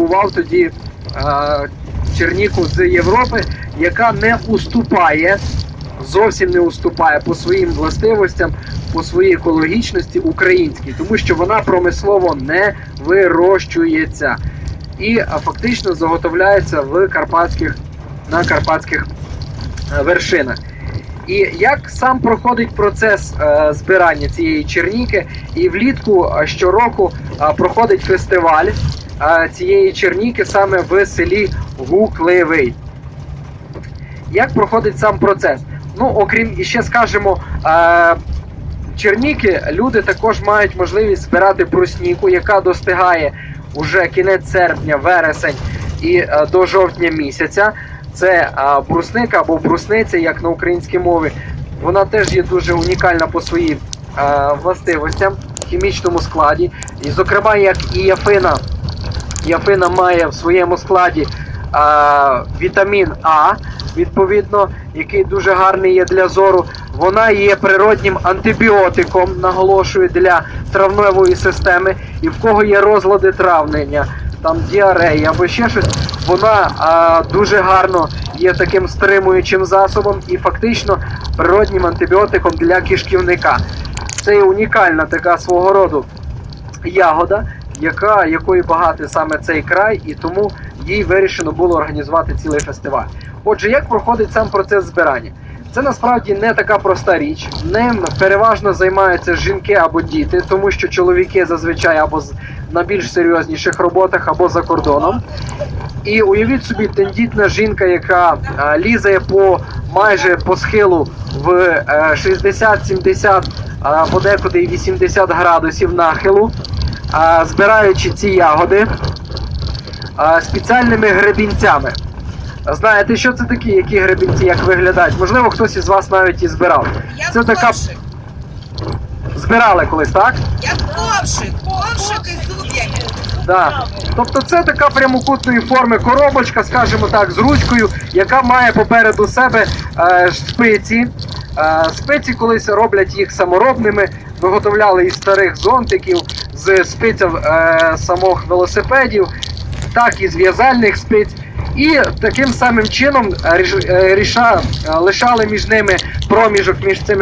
купував тоді е, черніку з Європи, яка не уступає, зовсім не уступає по своїм властивостям, по своїй екологічності українській, тому що вона промислово не вирощується. І фактично заготовляється в карпатських на карпатських е, вершинах. І як сам проходить процес е, збирання цієї черніки, і влітку е, щороку е, проходить фестиваль. е, цієї черніки саме в селі Гукливий. Як проходить сам процес? Ну, окрім і ще скажемо, черніки люди також мають можливість збирати брусніку, яка достигає уже кінець серпня, вересень і е, до жовтня місяця. Це брусника або брусниця, як на українській мові. Вона теж є дуже унікальна по своїм властивостям, хімічному складі. І, зокрема, як і яфина, яфина має в своєму складі е, вітамін А, відповідно, який дуже гарний є для зору. Вона є природнім антибіотиком, наголошую, для травневої системи. І в кого є розлади травлення, там діарея або ще щось, вона а, дуже гарно є таким стримуючим засобом і фактично природнім антибіотиком для кишківника. Це унікальна така свого роду ягода, яка, якою багатий саме цей край, і тому їй вирішено було організувати цілий фестиваль. Отже, як проходить сам процес збирання? Це насправді не така проста річ. Ним переважно займаються жінки або діти, тому що чоловіки зазвичай або на більш серйозніших роботах, або за кордоном. І уявіть собі, тендітна жінка, яка а, лізає по майже по схилу в е, 60-70, а подекуди і 80 градусів нахилу, збираючи ці ягоди спеціальними гребінцями. Знаєте, що це такі, які гребінці, як виглядають? Можливо, хтось із вас навіть і збирав. Як Це така збирали колись, так? Як ковшик. Ковшик із зуб'ями. Да. Тобто це така прямокутної форми коробочка, скажімо так, з ручкою, яка має попереду себе е, шпиці. Е, спиці колись роблять їх саморобними, виготовляли із старих зонтиків, з спиців е, самих велосипедів, так і з в'язальних спиць. І таким самим чином е, е, ріша- е, лишали між ними проміжок між цими